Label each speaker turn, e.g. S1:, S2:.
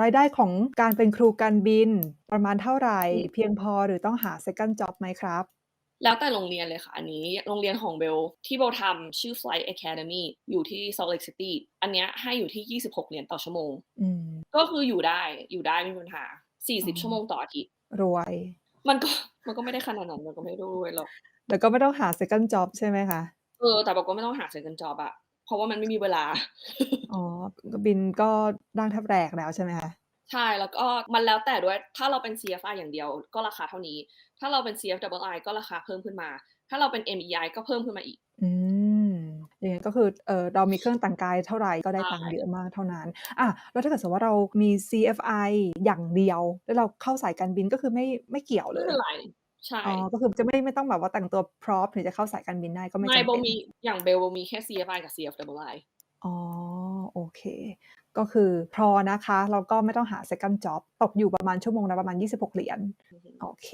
S1: รายได้ของการเป็นครูการบินประมาณเท่าไหร่
S2: อืม
S1: เพียงพอหรือต้องหา second job ไหมครับ?
S2: แล้วแต่โรงเรียนเลยค่ะ อันนี้โรงเรียนของเบลที่เบลทำชื่อ Flight Academy อยู่ที่ Salt Lake City อันเนี้ยให้อยู่ที่ 26 เหรียญต่อชั่วโมง
S1: อืม
S2: ก็คืออยู่ได้อยู่ได้ไม่มีปัญหา
S1: อ๋อ
S2: 40 ชั่วโมงต่ออาทิตย์
S1: รวย
S2: มันก็มันก็ไม่ได้ขนาดนั้นมันก็ไม่ได้รวยหรอก
S1: แต่ก็ไม่ต้องหา second job ใช่ไหมคะ?
S2: เออแต่เบลก็ไม่ต้องหา second job อะ เพราะว่ามันไม่มีเวลา
S1: อ๋อก็บินก็ร่างแทบแตกแล้วใช่ไหมคะ?
S2: ใช่ แล้วก็มันแล้วแต่ด้วย ถ้าเราเป็น CFI อย่างเดียวก็ราคาเท่านี้ ถ้าเราเป็น CFII ก็ราคาเพิ่มขึ้นมา ถ้าเราเป็น MEI ก็เพิ่มขึ้นมาอีก
S1: อืมอย่างงั้นก็คือเอ่อเรามีเครื่องแต่งกายเท่าไรก็ได้
S2: ใช่
S1: ตังค์เยอะมากเท่านั้นอาแล้วถ้าเกิดสมมุติว่าเรามี CFI อย่างเดียว แล้วเราเข้าสายการบินก็คือไม่ไม่เกี่ยว
S2: ไม
S1: เล่
S2: เป็
S1: ย
S2: นไร ใช่
S1: อ๋อ ก็คือจะไม่ไม่ต้องแบบว่าแต่งตัวพร็อพถึงจะเข้าสายการบินได้ก็ไม่
S2: ไม่
S1: จำ
S2: เบ
S1: เป็
S2: ล
S1: น
S2: มีอย่างเบลเบลมีแค่ CFI กับ CFII
S1: อ๋อ โอเค ก็คือพอนะคะ แล้วก็ไม่ต้องหา second job ตกอยู่ประมาณชั่วโมงละประมาณ 26 เหรียญ
S2: อือฮึ
S1: โอเค